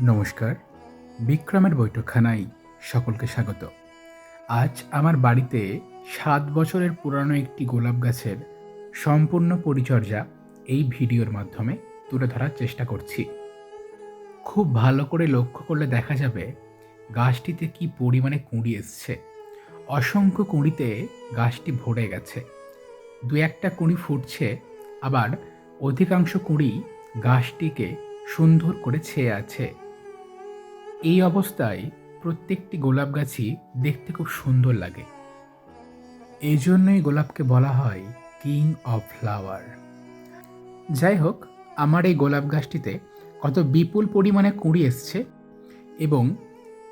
নমস্কার, বিক্রমের বৈঠকখানায় সকলকে স্বাগত। আজ আমার বাড়িতে সাত বছরের পুরানো একটি গোলাপ গাছের সম্পূর্ণ পরিচর্যা এই ভিডিওর মাধ্যমে তুলে ধরার চেষ্টা করছি। খুব ভালো করে লক্ষ্য করলে দেখা যাবে গাছটিতে কি পরিমাণে কুঁড়ি এসছে। অসংখ্য কুঁড়িতে গাছটি ভরে গেছে। দু একটা কুঁড়ি ফুটছে, আবার অধিকাংশ কুঁড়ি গাছটিকে সুন্দর করে ছেয়ে আছে। এই অবস্থায় প্রত্যেকটি গোলাপ গাছই দেখতে খুব সুন্দর লাগে। এই জন্যই গোলাপকে বলা হয় কিং অফ ফ্লাওয়ার। যাই হোক, আমার এই গোলাপ গাছটিতে কত বিপুল পরিমাণে কুঁড়ি এসছে এবং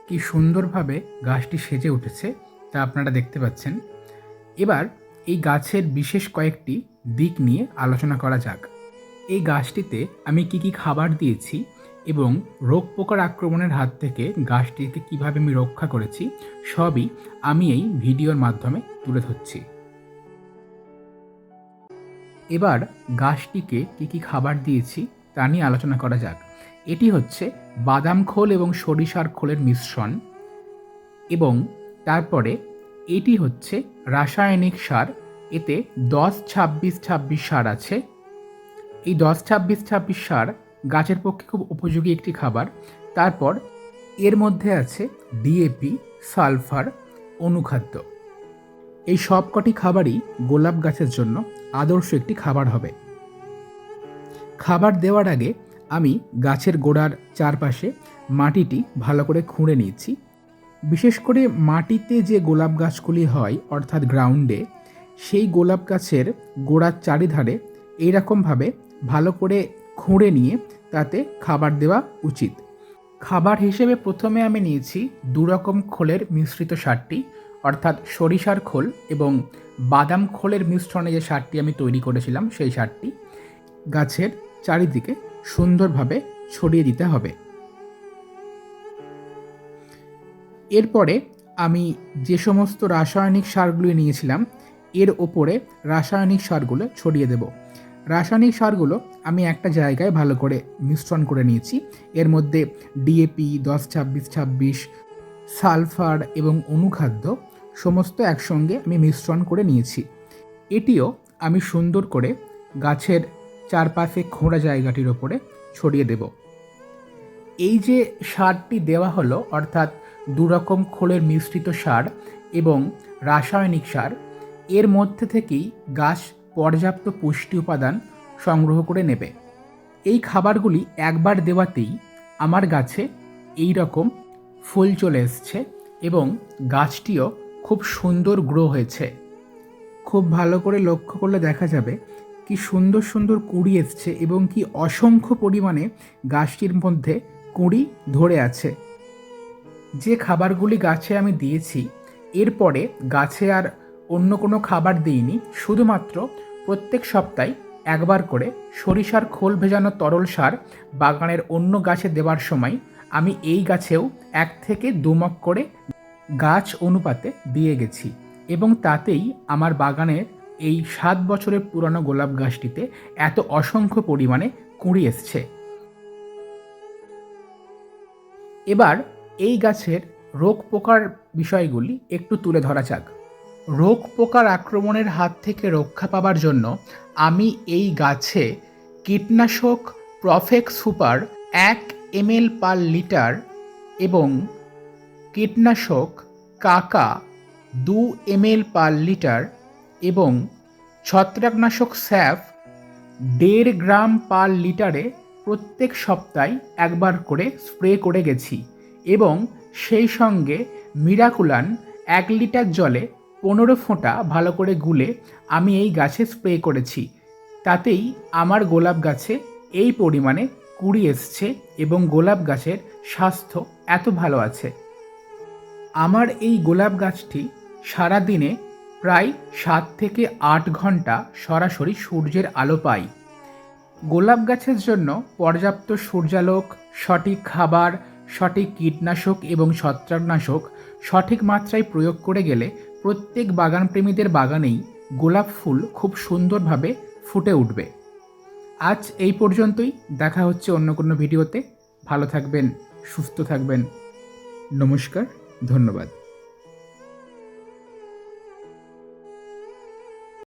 কি সুন্দরভাবে গাছটি সেজে উঠেছে তা আপনারা দেখতে পাচ্ছেন। এবার এই গাছের বিশেষ কয়েকটি দিক নিয়ে আলোচনা করা যাক। এই গাছটিতে আমি কি কি খাবার দিয়েছি এবং রোগ পোকার আক্রমণের হাত থেকে গাছটিকে কীভাবে আমি রক্ষা করেছি, সবই আমি এই ভিডিওর মাধ্যমে তুলে ধরছি। এবার গাছটিকে কি কি খাবার দিয়েছি তা নিয়ে আলোচনা করা যাক। এটি হচ্ছে বাদাম খোল এবং সরিষার খোলের মিশ্রণ এবং তারপরে এটি হচ্ছে রাসায়নিক সার। এতে দশ ছাব্বিশ ছাব্বিশ সার আছে। এই দশ ছাব্বিশ ছাব্বিশ সার গাছের পক্ষে খুব উপযোগী একটি খাবার। তারপর এর মধ্যে আছে ডিএপি সালফার, অনুখাদ্য। এই সবকটি খাবারই গোলাপ গাছের জন্য আদর্শ একটি খাবার হবে। খাবার দেওয়ার আগে আমি গাছের গোড়ার চারপাশে মাটিটি ভালো করে খুঁড়ে নিয়েছি। বিশেষ করে মাটিতে যে গোলাপ গাছগুলি হয়, অর্থাৎ গ্রাউন্ডে, সেই গোলাপ গাছের গোড়ার চারিধারে এইরকমভাবে ভালো করে খুঁড়ে নিয়ে তাতে খাবার দেওয়া উচিত। খাবার হিসেবে প্রথমে আমি নিয়েছি দুরকম খোলের মিশ্রিত সারটি, অর্থাৎ সরিষার খোল এবং বাদাম খোলের মিশ্রণে যে সারটি আমি তৈরি করেছিলাম সেই সারটি গাছের চারিদিকে সুন্দরভাবে ছড়িয়ে দিতে হবে। এরপরে আমি যে সমস্ত রাসায়নিক সারগুলি নিয়েছিলাম, এর ওপরে রাসায়নিক সারগুলো ছড়িয়ে দেব। রাসায়নিক সারগুলো আমি একটা জায়গায় ভালো করে মিশ্রণ করে নিয়েছি। এর মধ্যে ডিএপি দশ ছাব্বিশ ছাব্বিশ, সালফার এবং অনুখাদ্য সমস্ত একসঙ্গে আমি মিশ্রণ করে নিয়েছি। এটিও আমি সুন্দর করে গাছের চারপাশে খোঁড়া জায়গাটির ওপরে ছড়িয়ে দেব। এই যে সারটি দেওয়া হলো, অর্থাৎ দুরকম খোলের মিশ্রিত সার এবং রাসায়নিক সার, এর মধ্যে থেকেই গাছ পর্যাপ্ত পুষ্টি উপাদান সংগ্রহ করে নেবে। এই খাবারগুলি একবার দেওয়াতেই আমার গাছে এই রকম ফুল চলে এসছে এবং গাছটিও খুব সুন্দর গ্রো হয়েছে। খুব ভালো করে লক্ষ্য করলে দেখা যাবে কি সুন্দর সুন্দর কুড়ি এসছে এবং কি অসংখ্য পরিমাণে গাছটির মধ্যে কুঁড়ি ধরে আছে। যে খাবারগুলি গাছে আমি দিয়েছি, এরপরে গাছে আর অন্য কোনো খাবার দিইনি, শুধুমাত্র প্রত্যেক সপ্তাহে একবার করে সরিষার খোল ভেজানো তরল সার বাগানের অন্য গাছে দেওয়ার সময় আমি এই গাছেও এক থেকে দুমক করে গাছ অনুপাতে দিয়ে গেছি এবং তাতেই আমার বাগানের এই সাত বছরের পুরনো গোলাপ গাছটিতে এত অসংখ্য পরিমাণে কুঁড়ি এসছে। এবার এই গাছের রোগ পোকার বিষয়গুলি একটু তুলে ধরা যাক। রোগ পোকার আক্রমণের হাত থেকে রক্ষা পাবার জন্য আমি এই গাছে কীটনাশক প্রফেক্স সুপার এক এমএল পার লিটার এবং কীটনাশক কাকা দু এমএল পার লিটার এবং ছত্রাকনাশক স্যাফ দেড় গ্রাম পার লিটারে প্রত্যেক সপ্তাহে একবার করে স্প্রে করে গেছি এবং সেই সঙ্গে মিরাকুলান এক লিটার জলে পনেরো ফোঁটা ভালো করে গুলে আমি এই গাছে স্প্রে করেছি। তাতেই আমার গোলাপ গাছে এই পরিমাণে কুড়ি এসছে এবং গোলাপ গাছের স্বাস্থ্য এত ভালো আছে। আমার এই গোলাপ গাছটি সারাদিনে প্রায় সাত থেকে আট ঘণ্টা সরাসরি সূর্যের আলো পাই গোলাপ গাছের জন্য পর্যাপ্ত সূর্যালোক, সঠিক খাবার, সঠিক কীটনাশক এবং ছত্রাকনাশক সঠিক মাত্রায় প্রয়োগ করে গেলে প্রত্যেক বাগানপ্রেমীদের বাগানেই গোলাপ ফুল খুব সুন্দরভাবে ফুটে উঠবে। আজ এই পর্যন্তই। দেখা হচ্ছে অন্য কোনো ভিডিওতে। ভালো থাকবেন, সুস্থ থাকবেন। নমস্কার, ধন্যবাদ।